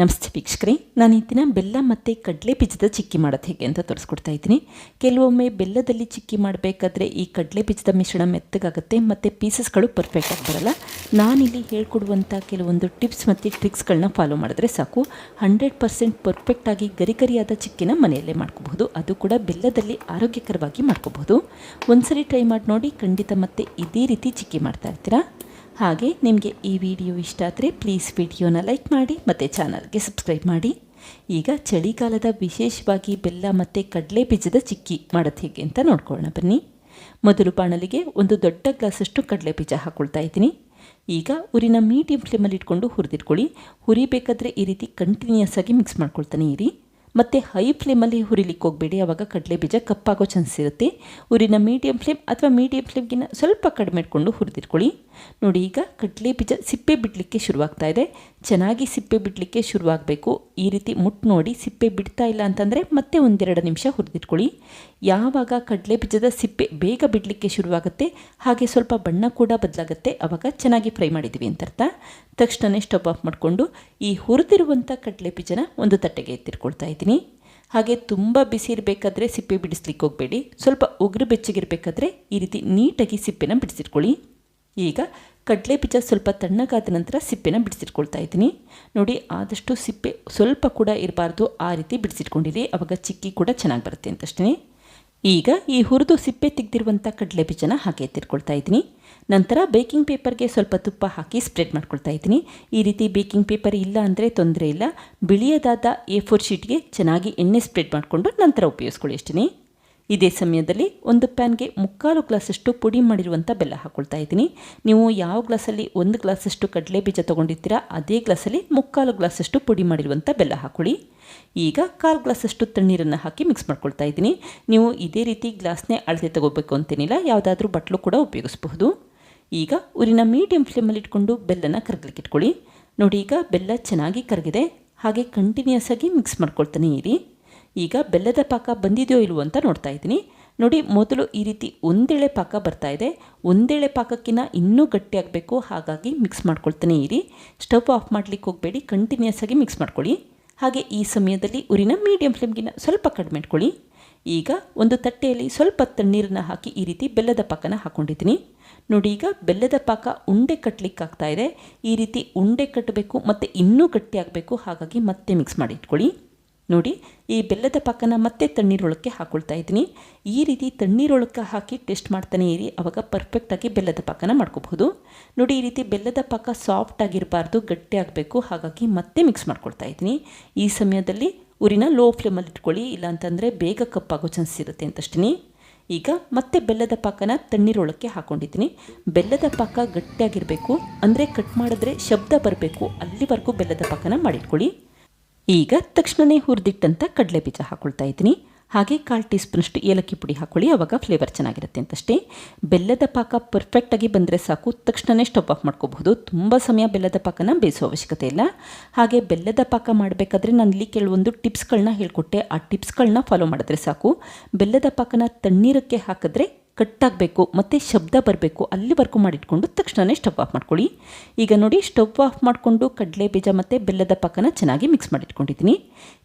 ನಮಸ್ತೆ ವೀಕ್ಷಕರೇ, ನಾನು ಈ ಬೆಲ್ಲ ಮತ್ತು ಕಡಲೆ ಬೀಜದ ಚಿಕ್ಕಿ ಮಾಡೋದು ಹೇಗೆ ಅಂತ ತೋರಿಸ್ಕೊಡ್ತಾ ಇದ್ದೀನಿ. ಕೆಲವೊಮ್ಮೆ ಬೆಲ್ಲದಲ್ಲಿ ಚಿಕ್ಕಿ ಮಾಡಬೇಕಾದ್ರೆ ಈ ಕಡಲೆ ಬೀಜದ ಮಿಶ್ರಣ ಮೆತ್ತಗಾಗುತ್ತೆ ಮತ್ತು ಪೀಸಸ್ಗಳು ಪರ್ಫೆಕ್ಟಾಗಿ ಬರಲ್ಲ. ನಾನಿಲ್ಲಿ ಹೇಳ್ಕೊಡುವಂಥ ಕೆಲವೊಂದು ಟಿಪ್ಸ್ ಮತ್ತು ಟ್ರಿಕ್ಸ್ಗಳನ್ನ ಫಾಲೋ ಮಾಡಿದ್ರೆ ಸಾಕು. ಹಂಡ್ರೆಡ್ ಪರ್ಸೆಂಟ್ ಪರ್ಫೆಕ್ಟಾಗಿ ಗರಿಗರಿಯಾದ ಚಿಕ್ಕಿನ ಮನೆಯಲ್ಲೇ ಮಾಡ್ಕೋಬಹುದು. ಅದು ಕೂಡ ಬೆಲ್ಲದಲ್ಲಿ ಆರೋಗ್ಯಕರವಾಗಿ ಮಾಡ್ಕೋಬಹುದು. ಒಂದ್ಸರಿ ಟ್ರೈ ಮಾಡಿ ನೋಡಿ, ಖಂಡಿತ ಮತ್ತೆ ಇದೇ ರೀತಿ ಚಿಕ್ಕಿ ಮಾಡ್ತಾ ಇರ್ತೀರಾ? ಹಾಗೆ ನಿಮಗೆ ಈ ವಿಡಿಯೋ ಇಷ್ಟ ಆದರೆ ಪ್ಲೀಸ್ ವಿಡಿಯೋನ ಲೈಕ್ ಮಾಡಿ ಮತ್ತು ಚಾನಲ್ಗೆ ಸಬ್ಸ್ಕ್ರೈಬ್ ಮಾಡಿ. ಈಗ ಚಳಿಗಾಲದ ವಿಶೇಷವಾಗಿ ಬೆಲ್ಲ ಮತ್ತು ಕಡಲೆ ಬೀಜದ ಚಿಕ್ಕಿ ಮಾಡೋದು ಹೇಗೆ ಅಂತ ನೋಡ್ಕೊಳ್ಳೋಣ ಬನ್ನಿ. ಮೊದಲು ಬಾಣಲಿಗೆ ಒಂದು ದೊಡ್ಡ ಗ್ಲಾಸಷ್ಟು ಕಡಲೆ ಬೀಜ ಹಾಕ್ಕೊಳ್ತಾ ಇದ್ದೀನಿ. ಈಗ ಉರಿನ ಮೀಡಿಯಂ ಫ್ಲೇಮಲ್ಲಿ ಇಟ್ಕೊಂಡು ಹುರಿದಿಟ್ಕೊಳ್ಳಿ. ಹುರಿಬೇಕಾದ್ರೆ ಈ ರೀತಿ ಕಂಟಿನ್ಯೂಸ್ ಆಗಿ ಮಿಕ್ಸ್ ಮಾಡ್ಕೊಳ್ತಾನೆ ಇರಿ. ಮತ್ತು ಹೈ ಫ್ಲೇಮಲ್ಲಿ ಹುರಿಲಿಕ್ಕೆ ಹೋಗಬೇಡಿ. ಆವಾಗ ಕಡಲೆ ಬೀಜ ಕಪ್ಪಾಗೋ ಚಾನ್ಸ್ ಇರುತ್ತೆ. ಉರಿನ ಮೀಡಿಯಂ ಫ್ಲೇಮ್ ಅಥವಾ ಮೀಡಿಯಂ ಫ್ಲೇಮ್ಗಿನ್ನ ಸ್ವಲ್ಪ ಕಡಿಮೆ ಇಟ್ಕೊಂಡು ಹುರಿದಿಟ್ಕೊಳ್ಳಿ. ನೋಡಿ, ಈಗ ಕಡಲೆ ಬೀಜ ಸಿಪ್ಪೆ ಬಿಡಲಿಕ್ಕೆ ಶುರುವಾಗ್ತಾ ಇದೆ. ಚೆನ್ನಾಗಿ ಸಿಪ್ಪೆ ಬಿಡಲಿಕ್ಕೆ ಶುರುವಾಗಬೇಕು. ಈ ರೀತಿ ಮುಟ್ಟು ನೋಡಿ ಸಿಪ್ಪೆ ಬಿಡ್ತಾ ಇಲ್ಲ ಅಂತಂದರೆ ಮತ್ತೆ ಒಂದೆರಡು ನಿಮಿಷ ಹುರಿದಿಟ್ಕೊಳ್ಳಿ. ಯಾವಾಗ ಕಡಲೆ ಬೀಜದ ಸಿಪ್ಪೆ ಬೇಗ ಬಿಡಲಿಕ್ಕೆ ಶುರುವಾಗುತ್ತೆ, ಹಾಗೆ ಸ್ವಲ್ಪ ಬಣ್ಣ ಕೂಡ ಬದಲಾಗುತ್ತೆ ಆವಾಗ ಚೆನ್ನಾಗಿ ಫ್ರೈ ಮಾಡಿದ್ದೀವಿ ಅಂತ ಅರ್ಥ. ತಕ್ಷಣವೇ ಸ್ಟವ್ ಆಫ್ ಮಾಡಿಕೊಂಡು ಈ ಹುರಿದಿರುವಂಥ ಕಡಲೆ ಬೀಜನ ಒಂದು ತಟ್ಟೆಗೆ ಎತ್ತಿಟ್ಕೊಳ್ತಾ ಇದ್ದೀನಿ ಹಾಗೆ ತುಂಬ ಬಿಸಿ ಇರಬೇಕಾದ್ರೆ ಸಿಪ್ಪೆ ಬಿಡಿಸ್ಲಿಕ್ಕೆ ಹೋಗಬೇಡಿ. ಸ್ವಲ್ಪ ಉಗುರು ಬೆಚ್ಚಗಿರಬೇಕಾದ್ರೆ ಈ ರೀತಿ ನೀಟಾಗಿ ಸಿಪ್ಪೆನ ಬಿಡಿಸಿಟ್ಕೊಳ್ಳಿ. ಈಗ ಕಡಲೆ ಬೀಜ ಸ್ವಲ್ಪ ತಣ್ಣಗಾದ ನಂತರ ಸಿಪ್ಪೆನ ಬಿಡಿಸಿಟ್ಕೊಳ್ತಾ ಇದ್ದೀನಿ. ನೋಡಿ, ಆದಷ್ಟು ಸಿಪ್ಪೆ ಸ್ವಲ್ಪ ಕೂಡ ಇರಬಾರ್ದು. ಆ ರೀತಿ ಬಿಡಿಸಿಟ್ಕೊಂಡಿರಿ. ಆವಾಗ ಚಿಕ್ಕಿ ಕೂಡ ಚೆನ್ನಾಗಿ ಬರುತ್ತೆ ಅಂತಷ್ಟೇ ಈಗ ಈ ಹುರಿದು ಸಿಪ್ಪೆ ತೆಗೆದಿರುವಂಥ ಕಡಲೆ ಬೀಜನ ಹಾಗೆ ಎತ್ತಿಟ್ಕೊಳ್ತಾ ಇದ್ದೀನಿ. ನಂತರ ಬೇಕಿಂಗ್ ಪೇಪರ್ಗೆ ಸ್ವಲ್ಪ ತುಪ್ಪ ಹಾಕಿ ಸ್ಪ್ರೆಡ್ ಮಾಡ್ಕೊಳ್ತಾ ಇದ್ದೀನಿ. ಈ ರೀತಿ ಬೇಕಿಂಗ್ ಪೇಪರ್ ಇಲ್ಲ ಅಂದರೆ ತೊಂದರೆ ಇಲ್ಲ. ಬಿಳಿಯದಾದ ಎ ಫೋರ್ ಶೀಟ್ಗೆ ಚೆನ್ನಾಗಿ ಎಣ್ಣೆ ಸ್ಪ್ರೆಡ್ ಮಾಡಿಕೊಂಡು ನಂತರ ಉಪಯೋಗಿಸ್ಕೊಳ್ಳಿ ಅಷ್ಟೇ ಇದೇ ಸಮಯದಲ್ಲಿ ಒಂದು ಪ್ಯಾನ್ಗೆ ಮುಕ್ಕಾಲು ಗ್ಲಾಸಷ್ಟು ಪುಡಿ ಮಾಡಿರುವಂಥ ಬೆಲ್ಲ ಹಾಕ್ಕೊಳ್ತಾ ಇದ್ದೀನಿ. ನೀವು ಯಾವ ಗ್ಲಾಸಲ್ಲಿ ಒಂದು ಗ್ಲಾಸಷ್ಟು ಕಡಲೆ ಬೀಜ ತೊಗೊಂಡಿರ್ತೀರಾ, ಅದೇ ಗ್ಲಾಸಲ್ಲಿ ಮುಕ್ಕಾಲು ಗ್ಲಾಸಷ್ಟು ಪುಡಿ ಮಾಡಿರುವಂಥ ಬೆಲ್ಲ ಹಾಕ್ಕೊಳ್ಳಿ ಈಗ ಕಾಲು ಗ್ಲಾಸಷ್ಟು ತಣ್ಣೀರನ್ನು ಹಾಕಿ ಮಿಕ್ಸ್ ಮಾಡ್ಕೊಳ್ತಾ ಇದ್ದೀನಿ. ನೀವು ಇದೇ ರೀತಿ ಗ್ಲಾಸ್ನೇ ಅಳತೆ ತಗೋಬೇಕು ಅಂತೇನಿಲ್ಲ, ಯಾವುದಾದ್ರೂ ಬಟ್ಲು ಕೂಡ ಉಪಯೋಗಿಸಬಹುದು. ಈಗ ಊರಿನ ಮೀಡಿಯಂ ಫ್ಲೇಮಲ್ಲಿ ಇಟ್ಕೊಂಡು ಬೆಲ್ಲನ ಕರಗಲಿಕ್ಕೆ ಇಟ್ಕೊಳ್ಳಿ. ನೋಡಿ, ಈಗ ಬೆಲ್ಲ ಚೆನ್ನಾಗಿ ಕರಗಿದೆ. ಹಾಗೆ ಕಂಟಿನ್ಯೂಸ್ ಆಗಿ ಮಿಕ್ಸ್ ಮಾಡ್ಕೊಳ್ತಾನೆ ಇರಿ. ಈಗ ಬೆಲ್ಲದ ಪಾಕ ಬಂದಿದೆಯೋ ಇಲ್ವೋ ಅಂತ ನೋಡ್ತಾ ಇದ್ದೀನಿ. ನೋಡಿ, ಮೊದಲು ಈ ರೀತಿ ಒಂದೇಳೆ ಪಾಕ ಬರ್ತಾ ಇದೆ. ಒಂದೇಳೆ ಪಾಕಕ್ಕಿಂತ ಇನ್ನೂ ಗಟ್ಟಿಯಾಗಬೇಕು. ಹಾಗಾಗಿ ಮಿಕ್ಸ್ ಮಾಡ್ಕೊಳ್ತಾನೆ ಇರಿ. ಸ್ಟವ್ ಆಫ್ ಮಾಡಲಿಕ್ಕೆ ಹೋಗಬೇಡಿ. ಕಂಟಿನ್ಯೂಸ್ ಆಗಿ ಮಿಕ್ಸ್ ಮಾಡ್ಕೊಳ್ಳಿ. ಹಾಗೆ ಈ ಸಮಯದಲ್ಲಿ ಉರಿನ ಮೀಡಿಯಂ ಫ್ಲೇಮ್ಗಿನ ಸ್ವಲ್ಪ ಕಡಿಮೆ ಇಟ್ಕೊಳ್ಳಿ. ಈಗ ಒಂದು ತಟ್ಟೆಯಲ್ಲಿ ಸ್ವಲ್ಪ ತಣ್ಣೀರನ್ನು ಹಾಕಿ ಈ ರೀತಿ ಬೆಲ್ಲದ ಪಾಕನ ಹಾಕ್ಕೊಂಡಿದ್ದೀನಿ ನೋಡಿ, ಈಗ ಬೆಲ್ಲದ ಪಾಕ ಉಂಡೆ ಕಟ್ಟಲಿಕ್ಕೆ ಆಗ್ತಾ ಇದೆ. ಈ ರೀತಿ ಉಂಡೆ ಕಟ್ಟಬೇಕು, ಮತ್ತು ಇನ್ನೂ ಗಟ್ಟಿಯಾಗಬೇಕು. ಹಾಗಾಗಿ ಮತ್ತೆ ಮಿಕ್ಸ್ ಮಾಡಿ ಇಟ್ಕೊಳ್ಳಿ. ನೋಡಿ, ಈ ಬೆಲ್ಲದ ಪಾಕನ ಮತ್ತೆ ತಣ್ಣೀರೊಳಕ್ಕೆ ಹಾಕೊಳ್ತಾ ಇದ್ದೀನಿ. ಈ ರೀತಿ ತಣ್ಣೀರೊಳಕ್ಕೆ ಹಾಕಿ ಟೆಸ್ಟ್ ಮಾಡ್ತಾನೆ ಇರಿ. ಅವಾಗ ಪರ್ಫೆಕ್ಟಾಗಿ ಬೆಲ್ಲದ ಪಾಕನ ಮಾಡ್ಕೋಬಹುದು. ನೋಡಿ, ಈ ರೀತಿ ಬೆಲ್ಲದ ಪಾಕ ಸಾಫ್ಟ್ ಆಗಿರಬಾರ್ದು, ಗಟ್ಟಿ ಆಗಬೇಕು. ಹಾಗಾಗಿ ಮತ್ತೆ ಮಿಕ್ಸ್ ಮಾಡ್ಕೊಳ್ತಾ ಇದ್ದೀನಿ. ಈ ಸಮಯದಲ್ಲಿ ಉರಿನ ಲೋ ಫ್ಲೇಮಲ್ಲಿ ಇಟ್ಕೊಳ್ಳಿ. ಇಲ್ಲಾಂತಂದರೆ ಬೇಗ ಕಪ್ಪಾಗೋ ಚಾನ್ಸ್ ಇರುತ್ತೆ ಅಂತಷ್ಟೇ ಈಗ ಮತ್ತೆ ಬೆಲ್ಲದ ಪಾಕನ ತಣ್ಣೀರೊಳಕ್ಕೆ ಹಾಕ್ಕೊಂಡಿದ್ದೀನಿ ಬೆಲ್ಲದ ಪಾಕ ಗಟ್ಟಿಯಾಗಿರಬೇಕು. ಅಂದರೆ ಕಟ್ ಮಾಡಿದ್ರೆ ಶಬ್ದ ಬರಬೇಕು. ಅಲ್ಲಿವರೆಗೂ ಬೆಲ್ಲದ ಪಾಕನ ಮಾಡಿಟ್ಕೊಳ್ಳಿ. ಈಗ ತಕ್ಷಣನೇ ಹುರಿದಿಟ್ಟಂಥ ಕಡಲೆ ಬೀಜ ಹಾಕ್ಕೊಳ್ತಾ ಇದ್ದೀನಿ. ಹಾಗೆ ಕಾಲು ಟೀ ಸ್ಪೂನಷ್ಟು ಏಲಕ್ಕಿ ಪುಡಿ ಹಾಕ್ಕೊಳ್ಳಿ ಆವಾಗ ಫ್ಲೇವರ್ ಚೆನ್ನಾಗಿರುತ್ತೆ ಅಂತಷ್ಟೇ. ಬೆಲ್ಲದ ಪಾಕ ಪರ್ಫೆಕ್ಟಾಗಿ ಬಂದರೆ ಸಾಕು. ತಕ್ಷಣವೇ ಸ್ಟವ್ ಆಫ್ ಮಾಡ್ಕೋಬಹುದು. ತುಂಬ ಸಮಯ ಬೆಲ್ಲದ ಪಾಕನ ಬೇಯಿಸೋ ಅವಶ್ಯಕತೆ ಇಲ್ಲ. ಹಾಗೆ ಬೆಲ್ಲದ ಪಾಕ ಮಾಡಬೇಕಾದ್ರೆ ನಾನು ಇಲ್ಲಿ ಕೆಲವೊಂದು ಟಿಪ್ಸ್ಗಳನ್ನ ಹೇಳ್ಕೊಟ್ಟೆ. ಆ ಟಿಪ್ಸ್ಗಳನ್ನ ಫಾಲೋ ಮಾಡಿದ್ರೆ ಸಾಕು. ಬೆಲ್ಲದ ಪಾಕನ ತಣ್ಣೀರಕ್ಕೆ ಹಾಕಿದ್ರೆ ಕಟ್ಟಾಗಬೇಕು, ಮತ್ತು ಶಬ್ದ ಬರಬೇಕು ಅಲ್ಲಿವರೆಗೂ ಮಾಡಿಟ್ಕೊಂಡು ತಕ್ಷಣವೇ ಸ್ಟವ್ ಆಫ್ ಮಾಡ್ಕೊಳ್ಳಿ. ಈಗ ನೋಡಿ ಸ್ಟವ್ ಆಫ್ ಮಾಡಿಕೊಂಡು ಕಡಲೆ ಬೀಜ ಮತ್ತು ಬೆಲ್ಲದ ಪಾಕನ ಚೆನ್ನಾಗಿ ಮಿಕ್ಸ್ ಮಾಡಿಟ್ಕೊಂಡಿದ್ದೀನಿ.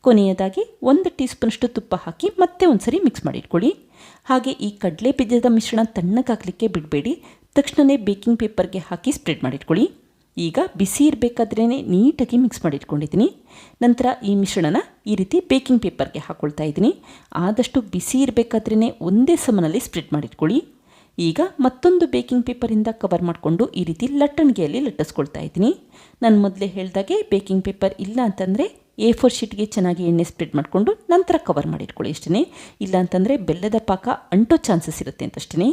ಕೊನೆಯದಾಗಿ ಒಂದು ಟೀ ಸ್ಪೂನಷ್ಟು ತುಪ್ಪ ಹಾಕಿ ಮತ್ತೆ ಒಂದು ಸರಿ ಮಿಕ್ಸ್ ಮಾಡಿಟ್ಕೊಳ್ಳಿ. ಹಾಗೆ ಈ ಕಡಲೆ ಬೀಜದ ಮಿಶ್ರಣ ತಣ್ಣಗಾಗಲಿಕ್ಕೆ ಬಿಡಬೇಡಿ. ತಕ್ಷಣವೇ ಬೇಕಿಂಗ್ ಪೇಪರ್ಗೆ ಹಾಕಿ ಸ್ಪ್ರೆಡ್ ಮಾಡಿಟ್ಕೊಳ್ಳಿ. ಈಗ ಬಿಸಿ ಇರಬೇಕಾದ್ರೇ ನೀಟಾಗಿ ಮಿಕ್ಸ್ ಮಾಡಿ ಇಟ್ಕೊಂಡಿದ್ದೀನಿ ನಂತರ ಈ ಮಿಶ್ರಣನ ಈ ರೀತಿ ಬೇಕಿಂಗ್ ಪೇಪರ್ಗೆ ಹಾಕ್ಕೊಳ್ತಾ ಇದ್ದೀನಿ. ಆದಷ್ಟು ಬಿಸಿ ಇರಬೇಕಾದ್ರೇ ಒಂದೇ ಸಮನಲ್ಲಿ ಸ್ಪ್ರೆಡ್ ಮಾಡಿಟ್ಕೊಳ್ಳಿ. ಈಗ ಮತ್ತೊಂದು ಬೇಕಿಂಗ್ ಪೇಪರಿಂದ ಕವರ್ ಮಾಡಿಕೊಂಡು ಈ ರೀತಿ ಲಟ್ಟಣಿಗೆಯಲ್ಲಿ ಲಟ್ಟಿಸ್ಕೊಳ್ತಾ ಇದ್ದೀನಿ. ನಾನು ಮೊದಲೇ ಹೇಳಿದಾಗೆ ಬೇಕಿಂಗ್ ಪೇಪರ್ ಇಲ್ಲ ಅಂತಂದರೆ ಎ ಫೋರ್ ಶೀಟ್ಗೆ ಚೆನ್ನಾಗಿ ಎಣ್ಣೆ ಸ್ಪ್ರೆಡ್ ಮಾಡಿಕೊಂಡು ನಂತರ ಕವರ್ ಮಾಡಿಟ್ಕೊಳ್ಳಿ ಅಷ್ಟೇ ಇಲ್ಲ ಅಂತಂದರೆ ಬೆಲ್ಲದ ಪಾಕ ಅಂಟೋ ಚಾನ್ಸಸ್ ಇರುತ್ತೆ ಅಂತಷ್ಟೇ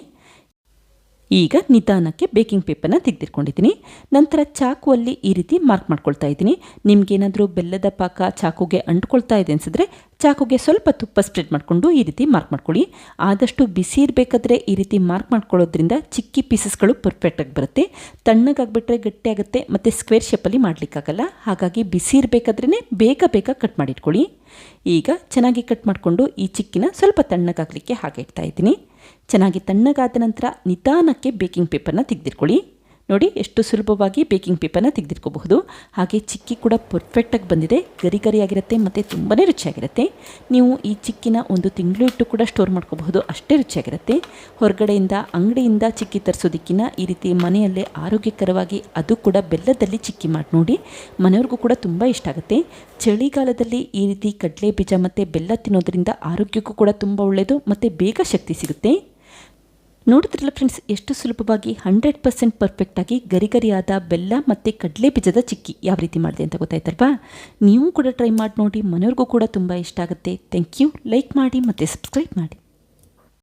ಈಗ ನಿಧಾನಕ್ಕೆ ಬೇಕಿಂಗ್ ಪೇಪರ್ನ ತೆಗೆದಿಟ್ಕೊಂಡಿದ್ದೀನಿ. ನಂತರ ಚಾಕುವಲ್ಲಿ ಈ ರೀತಿ ಮಾರ್ಕ್ ಮಾಡ್ಕೊಳ್ತಾ ಇದ್ದೀನಿ. ನಿಮಗೇನಾದರೂ ಬೆಲ್ಲದ ಪಾಕ ಚಾಕುಗೆ ಅಂಟ್ಕೊಳ್ತಾ ಇದೆ ಅನಿಸಿದ್ರೆ ಚಾಕುಗೆ ಸ್ವಲ್ಪ ತುಪ್ಪ ಸ್ಪ್ರೆಡ್ ಮಾಡಿಕೊಂಡು ಈ ರೀತಿ ಮಾರ್ಕ್ ಮಾಡ್ಕೊಳ್ಳಿ. ಆದಷ್ಟು ಬಿಸಿ ಇರಬೇಕಾದ್ರೆ ಈ ರೀತಿ ಮಾರ್ಕ್ ಮಾಡ್ಕೊಳ್ಳೋದ್ರಿಂದ ಚಿಕ್ಕಿ ಪೀಸಸ್ಗಳು ಪರ್ಫೆಕ್ಟಾಗಿ ಬರುತ್ತೆ. ತಣ್ಣಗಾಗ್ಬಿಟ್ರೆ ಗಟ್ಟಿಯಾಗುತ್ತೆ ಮತ್ತು ಸ್ಕ್ವೇರ್ ಶೇಪಲ್ಲಿ ಮಾಡಲಿಕ್ಕಾಗಲ್ಲ. ಹಾಗಾಗಿ ಬಿಸಿ ಇರಬೇಕಾದ್ರೇ ಬೇಗ ಬೇಗ ಕಟ್ ಮಾಡಿಟ್ಕೊಳ್ಳಿ. ಈಗ ಚೆನ್ನಾಗಿ ಕಟ್ ಮಾಡಿಕೊಂಡು ಈ ಚಿಕ್ಕಿನ ಸ್ವಲ್ಪ ತಣ್ಣಗಾಗಲಿಕ್ಕೆ ಹಾಗೆ ಇಡ್ತಾ ಇದ್ದೀನಿ. ಚೆನ್ನಾಗಿ ತಣ್ಣಗಾದ ನಂತರ ನಿಧಾನಕ್ಕೆ ಬೇಕಿಂಗ್ ಪೇಪರ್ನ ತೆಗೆದಿಟ್ಕೊಳ್ಳಿ. ನೋಡಿ ಎಷ್ಟು ಸುಲಭವಾಗಿ ಬೇಕಿಂಗ್ ಪೇಪರ್ನ ತೆಗೆದಿಟ್ಕೋಬಹುದು. ಹಾಗೆ ಚಿಕ್ಕಿ ಕೂಡ ಪರ್ಫೆಕ್ಟಾಗಿ ಬಂದಿದೆ. ಗರಿ ಗರಿಯಾಗಿರುತ್ತೆ ಮತ್ತು ತುಂಬಾ ರುಚಿಯಾಗಿರುತ್ತೆ. ನೀವು ಈ ಚಿಕ್ಕಿನ ಒಂದು ತಿಂಗಳು ಇಟ್ಟು ಕೂಡ ಸ್ಟೋರ್ ಮಾಡ್ಕೋಬಹುದು. ಅಷ್ಟೇ ರುಚಿಯಾಗಿರುತ್ತೆ. ಹೊರಗಡೆಯಿಂದ, ಅಂಗಡಿಯಿಂದ ಚಿಕ್ಕಿ ತರಿಸೋದಕ್ಕಿಂತ ಈ ರೀತಿ ಮನೆಯಲ್ಲೇ ಆರೋಗ್ಯಕರವಾಗಿ ಅದು ಕೂಡ ಬೆಲ್ಲದಲ್ಲಿ ಚಿಕ್ಕಿ ಮಾಡಿ ನೋಡಿ ಮನೆಯವ್ರಿಗೂ ಕೂಡ ತುಂಬ ಇಷ್ಟ ಆಗುತ್ತೆ. ಚಳಿಗಾಲದಲ್ಲಿ ಈ ರೀತಿ ಕಡಲೆ ಬೀಜ ಮತ್ತು ಬೆಲ್ಲ ತಿನ್ನೋದ್ರಿಂದ ಆರೋಗ್ಯಕ್ಕೂ ಕೂಡ ತುಂಬ ಒಳ್ಳೆಯದು ಮತ್ತು ಬೇಗ ಶಕ್ತಿ ಸಿಗುತ್ತೆ. ನೋಡಿದ್ರಲ್ಲ ಫ್ರೆಂಡ್ಸ್ ಎಷ್ಟು ಸುಲಭವಾಗಿ ಹಂಡ್ರೆಡ್ ಪರ್ಸೆಂಟ್ ಪರ್ಫೆಕ್ಟಾಗಿ ಗರಿಗರಿಯಾದ ಬೆಲ್ಲ ಮತ್ತು ಕಡಲೆ ಬೀಜದ ಚಿಕ್ಕಿ ಯಾವ ರೀತಿ ಮಾಡಿದೆ ಅಂತ ಗೊತ್ತಾಯ್ತಲ್ವಾ? ನೀವು ಕೂಡ ಟ್ರೈ ಮಾಡಿ ನೋಡಿ, ಮನೆಯವ್ರಿಗೂ ಕೂಡ ತುಂಬ ಇಷ್ಟ ಆಗುತ್ತೆ. ಥ್ಯಾಂಕ್ ಯು ಲೈಕ್ ಮಾಡಿ ಮತ್ತು ಸಬ್ಸ್ಕ್ರೈಬ್ ಮಾಡಿ.